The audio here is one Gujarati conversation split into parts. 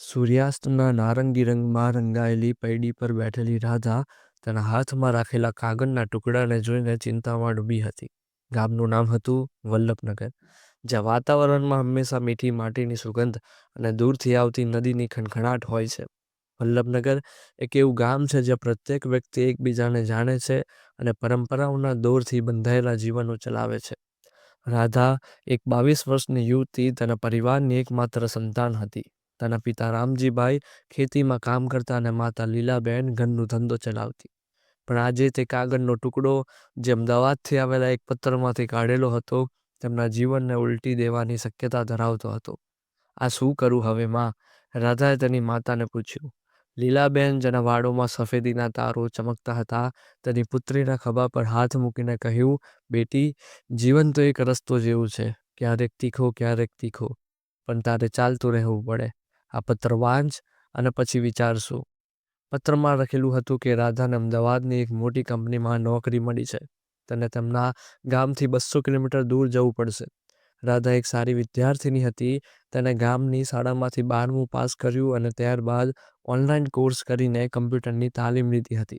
સૂર્યાસ્તના નારંગી રંગમાં રંગાયેલી પૈડી પર બેઠેલી રાધા તેના હાથમાં રાખેલા કાગળના ટુકડાને જોઈને ચિંતામાં ડૂબી હતી. ગામનું નામ હતું વલ્લભનગર, જ્યાં વાતાવરણમાં હંમેશા મીઠી માટીની સુગંધ અને દૂરથી આવતી નદીની ખણખણાટ હોય છે. વલ્લભનગર એક એવું ગામ છે જ્યાં પ્રત્યેક વ્યક્તિ એકબીજાને જાણે છે અને પરંપરાઓના દોરથી બંધાયેલા જીવનો ચલાવે છે. રાધા એક બાવીસ વર્ષની યુવતી તેના પરિવારની એકમાત્ર સંતાન હતી. તેના પિતા રામજીભાઈ ખેતીમાં કામ કરતા અને માતા લીલાબેન ઘરનો ધંધો ચલાવતી. પણ આજે તે કાગળનો ટુકડો, જે અમદાવાદથી આવેલા એક પત્રમાંથી કાઢેલો હતો, તેમના જીવનને ઉલટી દેવાની શક્યતા ધરાવતો હતો. આ શું કરું હવે, માં? રાધાએ તેની માતાને પૂછ્યું. લીલાબેન જેના વાળોમાં સફેદીના તારો ચમકતા હતા, તેની પુત્રીના ખભા પર હાથ મૂકીને કહ્યું, બેટી, જીવન તો એક રસ્તો જેવું છે, ક્યારેક તીખો ક્યારેક તીખો, પણ તારે ચાલતું રહેવું પડે આ પત્ર વાંચ અને પછી વિચારશું. પત્રમાં લખેલું હતું કે રાધાને અમદાવાદની એક મોટી કંપનીમાં નોકરી મળી છે. તેને તેમના ગામથી બસો કિલોમીટર દૂર જવું પડશે. રાધા એક સારી વિદ્યાર્થીની હતી. તેને ગામની શાળામાંથી બારમું પાસ કર્યું અને ત્યારબાદ ઓનલાઈન કોર્સ કરીને કમ્પ્યુટરની તાલીમ લીધી હતી.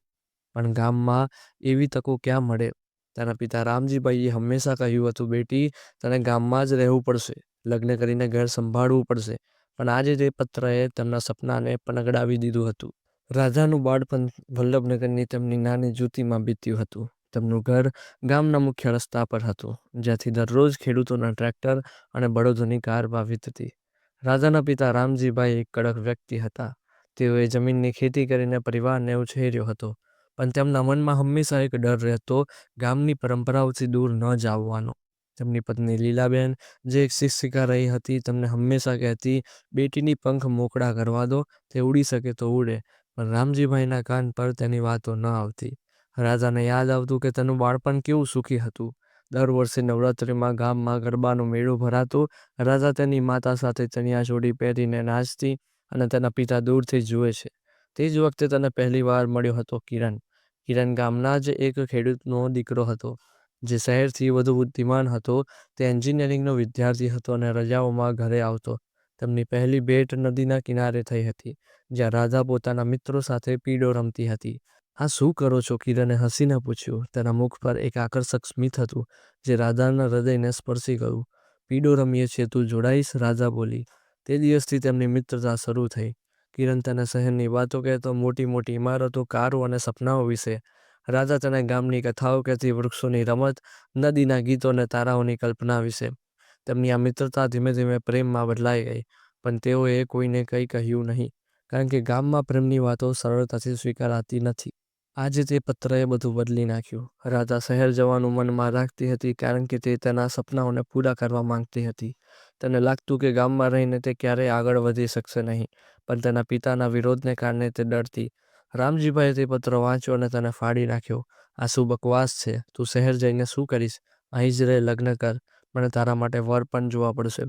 પણ ગામમાં એવી તકો ક્યાં મળે? તેના પિતા રામજીભાઈએ હંમેશા કહ્યું હતું, બેટી, તને ગામમાં જ રહેવું પડશે. લગ્ન કરીને ઘર સંભાળવું પડશે. પણ આજે તે પત્રએ તેમના સપનાને પનગડાવી દીધું હતું. રાધાનું બાળપણ વલ્લભનગરની તેમની નાની જૂતીમાં બીત્યું હતું. તેમનું ઘર ગામના મુખ્ય રસ્તા પર હતું, જ્યાંથી દરરોજ ખેડૂતોના ટ્રેક્ટર અને બળદોની કાર વાવી હતી. રાધાના પિતા રામજીભાઈ એક કડક વ્યક્તિ હતા. તેઓએ જમીનની ખેતી કરીને પરિવારને ઉછેર્યો હતો, પણ તેમના મનમાં હંમેશા એક ડર રહેતો ગામની પરંપરાઓથી દૂર ન જાવવાનો. તેમની પત્ની લીલાબેન, જે એક શિક્ષિકા રહી હતી, તેમને હંમેશા કહેતી, બેટીની પંખ મોકળા કરવા દો, તે ઉડી શકે તો ઉડે. પણ રામજીભાઈના કાન પર તેની વાતો ન આવતી. રાજાને યાદ આવતું કે તેનું બાળપણ કેવું સુખી હતું. દર વર્ષે નવરાત્રિમાં ગામમાં ગરબાનો મેળો ભરાતો, રાજા તેની માતા સાથે ચણિયા ચોળી પહેરીને નાચતી અને તેના પિતા દૂરથી જુએ છે. તે જ વખતે તેને પહેલી વાર મળ્યો હતો કિરણ. કિરણ ગામના જ એક ખેડૂતનો દીકરો હતો. જે શહેરથી વધુ બુદ્ધિમાન હતો, તે એન્જિનિયરિંગનો વિદ્યાર્થી હતો અને રજાઓમાં ઘરે આવતો. તેમની પહેલી ભેટ નદીના કિનારે થઈ હતી, જ્યાં રાધા પોતાના મિત્રો સાથે પીડો રમતી હતી. આ શું કરો છો? કિરણે હસીને પૂછ્યું. તેના મુખ પર એક આકર્ષક સ્મિત હતું, જે રાધાના હૃદયને સ્પર્શી ગયું. પીડો રમીએ છીએ તું જોડાઈશ? રાધા બોલી. તે દિવસથી તેમની મિત્રતા શરૂ થઈ. કિરણ તેને શહેરની વાતો કહેતો મોટી મોટી ઇમારતો, કારો અને સપનાઓ વિશે રાધા તેને ગામની કથાઓ કહેતી વૃક્ષોની રમત, નદીના ગીતો અને તારાઓની કલ્પના વિશે. તેમની આ મિત્રતા ધીમે ધીમે પ્રેમમાં બદલાઈ ગઈ, પણ તેઓએ કોઈને કંઈ કહ્યું નહીં, કારણ કે ગામમાં પ્રેમની વાતો સરળતાથી સ્વીકારાતી નથી. આજે તે પત્રએ બધું બદલી નાખ્યું. રાધા શહેર જવાનું મનમાં રાખતી હતી કારણ કે તે તેના સપનાઓને પૂરા કરવા માંગતી હતી. તેને લાગતું કે ગામમાં રહીને તે ક્યારેય આગળ વધી શકશે નહીં, પણ તેના પિતાના વિરોધને કારણે તે ડરતી રામજીભાઈએ તે પત્ર વાંચ્યો અને તને ફાડી નાખ્યો. આ શું બકવાસ છે? તું શહેર જઈને શું કરીશ? અહીં જ રહે, લગ્ન કર. મને તારા માટે વર પણ જોવા પડશે.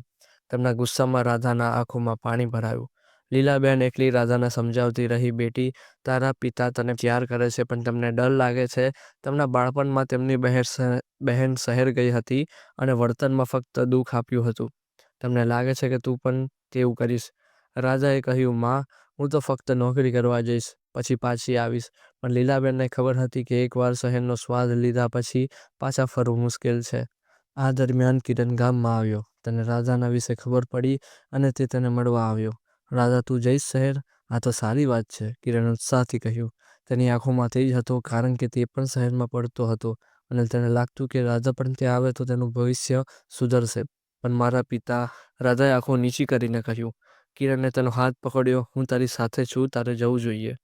તેમના ગુસ્સામાં રાધાના આંખોમાં પાણી ભરાયું. લીલાબેન એકલી રાધાને સમજાવતી રહી, બેટી, તારા પિતા તને પ્યાર કરે છે, પણ તમને ડર લાગે છે. તેમના બાળપણમાં તેમની બહેર બહેન શહેર ગઈ હતી અને વર્તનમાં ફક્ત દુઃખ આપ્યું હતું. તમને લાગે છે કે તું પણ તેવું કરીશ? રાજાએ કહ્યું, માં, હું તો ફક્ત નોકરી કરવા જઈશ. પછી પાછી આવીશ. પણ લીલાબેનને ખબર હતી કે એકવાર શહેરનો સ્વાદ લીધા પછી પાછા ફરવું મુશ્કેલ છે. આ દરમિયાન કિરણ ગામમાં આવ્યો. તેને રાધાના વિશે ખબર પડી અને તે તેને મળવા આવ્યો. રાધા તું જઈશ શહેર? આ તો સારી વાત છે, કિરણ ઉત્સાહથી કહ્યું. તેની આંખોમાં તેજ હતો કારણ કે તે પણ શહેરમાં પડતો હતો અને તેને લાગતું કે રાધા પણ ત્યાં આવે તો તેનું ભવિષ્ય સુધરશે. પણ મારા પિતા રાધાએ આંખો નીચી કરીને કહ્યું. કિરણે તેનો હાથ પકડ્યો. હું તારી સાથે છું. તારે જવું જોઈએ.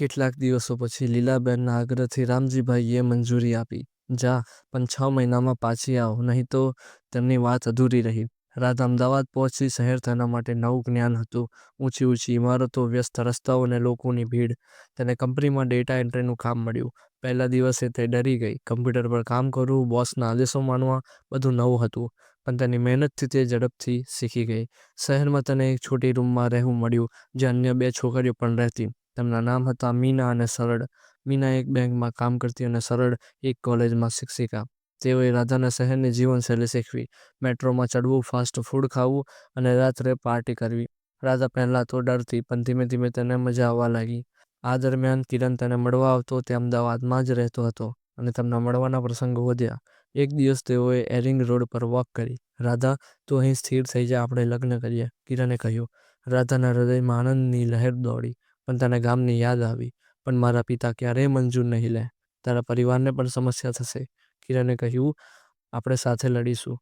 કેટલાક દિવસો પછી લીલાબેનના આગ્રહથી રામજીભાઈએ મંજૂરી આપી. જા, પણ છ મહિનામાં પાછી આવો, નહીં તો તેમની વાત અધૂરી રહી. રાધા અમદાવાદ પહોંચી શહેર તેના માટે નવું જ્ઞાન હતું. ઊંચી ઊંચી ઇમારતો, વ્યસ્ત રસ્તાઓ અને લોકોની ભીડ. તેને કંપનીમાં ડેટા એન્ટ્રીનું કામ મળ્યું. પહેલા દિવસે તે ડરી ગઈ. કમ્પ્યુટર પર કામ કરવું બોસના આદેશો માનવા, બધું નવું હતું. પણ તેની મહેનતથી તે ઝડપથી શીખી ગઈ. શહેરમાં તેને એક છોટી રૂમમાં રહેવું મળ્યું જે અન્ય બે છોકરીઓ પણ રહેતી. તેમના નામ હતા મીના અને સરળ મીના એક બેંકમાં કામ કરતી અને સરળ એક કોલેજમાં શિક્ષિકા તેઓએ રાધાને શહેરની જીવનશૈલી શીખવી મેટ્રોમાં ચડવું ફાસ્ટ ફૂડ ખાવું અને રાત્રે પાર્ટી કરવી રાધા પહેલાં તો ડરતી પણ ધીમે ધીમે તેને મજા આવવા લાગી. આ દરમિયાન કિરણ તેને મળવા આવતો તે અમદાવાદમાં જ રહેતો હતો અને તેમના મળવાના પ્રસંગો વધ્યા. એક દિવસ તેઓએ એરિંગ રોડ પર વોક કરી. રાધા, તું અહીં સ્થિર થઈ જા આપણે લગ્ન કરીએ, કિરણે કહ્યું. રાધાના હૃદયમાં આનંદની લહેર દોડી. પણ તને ગામની યાદ આવી. પણ મારા પિતા ક્યારેય મંજૂર નહીં લે. તારા પરિવારને પણ સમસ્યા થશે, કિરણે કહ્યું. આપણે સાથે લડીશું.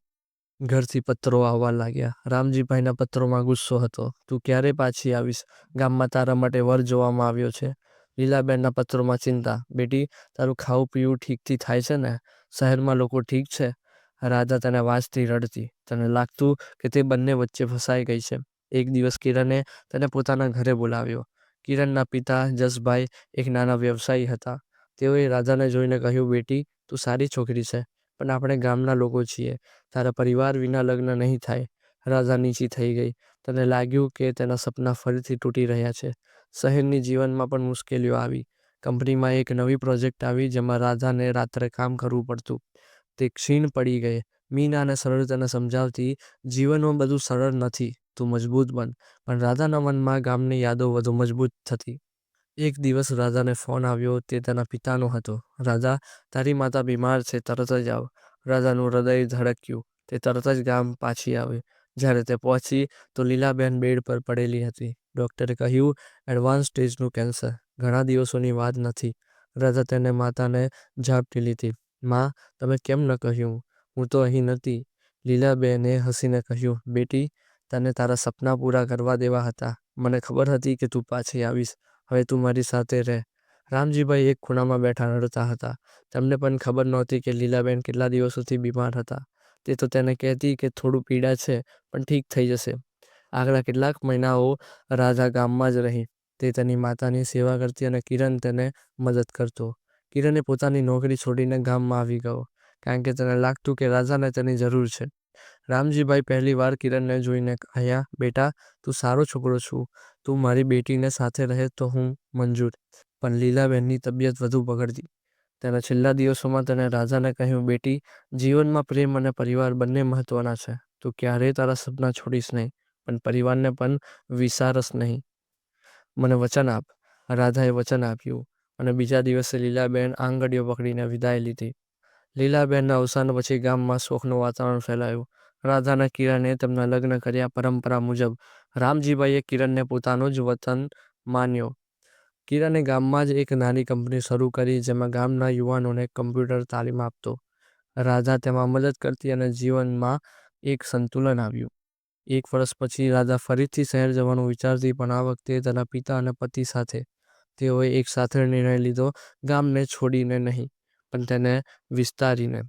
ઘરથી પત્રો આવવા લાગ્યા. રામજીભાઈના પત્રોમાં ગુસ્સો હતો. તું ક્યારે પાછી આવીશ? ગામમાં તારા માટે વર જોવામાં આવ્યો છે. લીલાબેનના પત્રોમાં ચિંતા. બેટી, તારું ખાવું પીવું ઠીકથી થાય છે ને? શહેરમાં લોકો ઠીક છે? રાધા તને વાંચતી રડતી. તને લાગતું કે તે બંને વચ્ચે ફસાઈ ગઈ છે. એક દિવસ કિરણે તને પોતાના ઘરે બોલાવ્યો. કિરણના પિતા જસભાઈ એક નાના વ્યવસાયી હતા. તેઓએ રાધાને જોઈને કહ્યું, બેટી, તું સારી છોકરી છે. પણ આપણે ગામના લોકો છીએ. તારા પરિવાર વિના લગ્ન નહીં થાય. રાધા નીચી થઈ ગઈ. તને લાગ્યું કે તેના સપના ફરીથી તૂટી રહ્યા છે. શહેરની જીવનમાં પણ મુશ્કેલીઓ આવી. કંપનીમાં એક નવી પ્રોજેક્ટ આવી જેમાં રાધાને રાત્રે કામ કરવું પડતું. તે ક્ષીણ પડી ગઈ. મીના અને સરળ સમજાવતી, જીવનમાં બધું સરળ નથી. તું મજબૂત બન. પણ રાધાના મનમાં ગામની યાદો વધુ મજબૂત થતી. એક દિવસ રાધાને ફોન આવ્યો. તે તેના પિતાનો હતો. રાધા, તારી માતા બીમાર છે તરત જ આવ. રાધાનું હૃદય ધડક્યું. તે તરત જ ગામ પાછી આવી. જ્યારે તે પહોંચી તો લીલાબેન બેડ પર પડેલી હતી. ડૉક્ટરે કહ્યું, એડવાન્સ સ્ટેજનું કેન્સર. ઘણા દિવસોની વાત નથી. રાધા તેને માતાને ઝાપટી લીધી. માં તમે કેમ ન કહ્યું? હું તો અહીં નહોતી. લીલાબેને હસીને કહ્યું, બેટી, તને તારા સપના પૂરા કરવા દેવા હતા. મને ખબર હતી કે તું પાછી આવીશ. હવે તું મારી સાથે રહે. રામજીભાઈ એક ખૂણામાં બેઠા રડતા હતા. તેમને પણ ખબર નહોતી કે લીલાબેન કેટલા દિવસોથી બીમાર હતા. તે તો તેને કહેતી કે થોડું પીડા છે, પણ ઠીક થઈ જશે. આગલા કેટલાક મહિનાઓ રાધા ગામમાં જ રહી. તે તેની માતાની સેવા કરતી અને કિરણ તેને મદદ કરતો. કિરણે પોતાની નોકરી છોડીને ગામમાં આવી ગયો. કારણ કે તેને લાગતું કે રાધાને તેની જરૂર છે. રામજીભાઈ પહેલી વાર કિરણને જોઈને કહ્યા, બેટા, તું સારો છોકરો છું. તું મારી બેટીને સાથે રહે તો હું મંજૂર. પણ લીલાબેનની તબિયત વધુ બગડતી. તેના છેલ્લા દિવસોમાં તેણે રાજાને કહ્યું, બેટી, જીવનમાં પ્રેમ અને પરિવાર બંને મહત્વના છે. તું ક્યારેય તારા સપના છોડીશ નહીં. પણ પરિવારને પણ વિસારસ નહીં. મને વચન આપ. રાધાએ વચન આપ્યું. અને બીજા દિવસે લીલાબેન આંગળીઓ પકડીને વિદાય લીધી. લીલાબેનના અવસાન પછી ગામમાં શોકનું વાતાવરણ ફેલાયું. રાધાના કિરણે તેમના લગ્ન કર્યા પરંપરા મુજબ. રામજીભાઈએ કિરણને પોતાનું જ વતન માન્યો. કિરણે ગામમાં જ એક નાની કંપની શરૂ કરી જેમાં ગામના યુવાનોને કમ્પ્યુટર તાલીમ આપતો. રાધા તેમાં મદદ કરતી અને જીવનમાં એક સંતુલન આવ્યું. એક વર્ષ પછી રાધા ફરીથી શહેર જવાનું વિચારતી પણ આ વખતે તેના પિતા અને પતિ સાથે. તેઓએ એક સાથે નિર્ણય લીધો, ગામને છોડીને નહીં, પણ તેને વિસ્તારીને.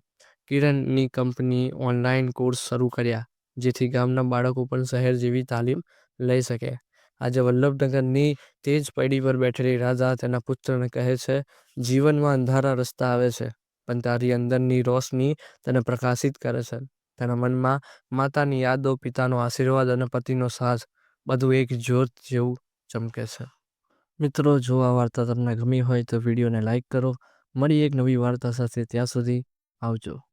કિરણની કંપની ઓનલાઈન કોર્સ શરૂ કર્યા, જેથી ગામના બાળકો પણ શહેર જેવી તાલીમ લઈ શકે. આજે વલ્લભનગરની તે જ પૈડી પર બેઠેલી રાધા તેના પુત્રને કહે છે, જીવનમાં અંધારા રસ્તા આવે છે, પણ તારી અંદરની રોશની તેને પ્રકાશિત કરે છે. તેના મનમાં માતાની યાદો, પિતાનો આશીર્વાદ અને પતિનો સાથ બધું એક જ્યોત જેવું ચમકે છે. મિત્રો, જો આ વાર્તા તમને ગમી હોય તો વિડીયોને લાઈક કરો. મળીએ એક નવી વાર્તા સાથે. ત્યાં સુધી આવજો.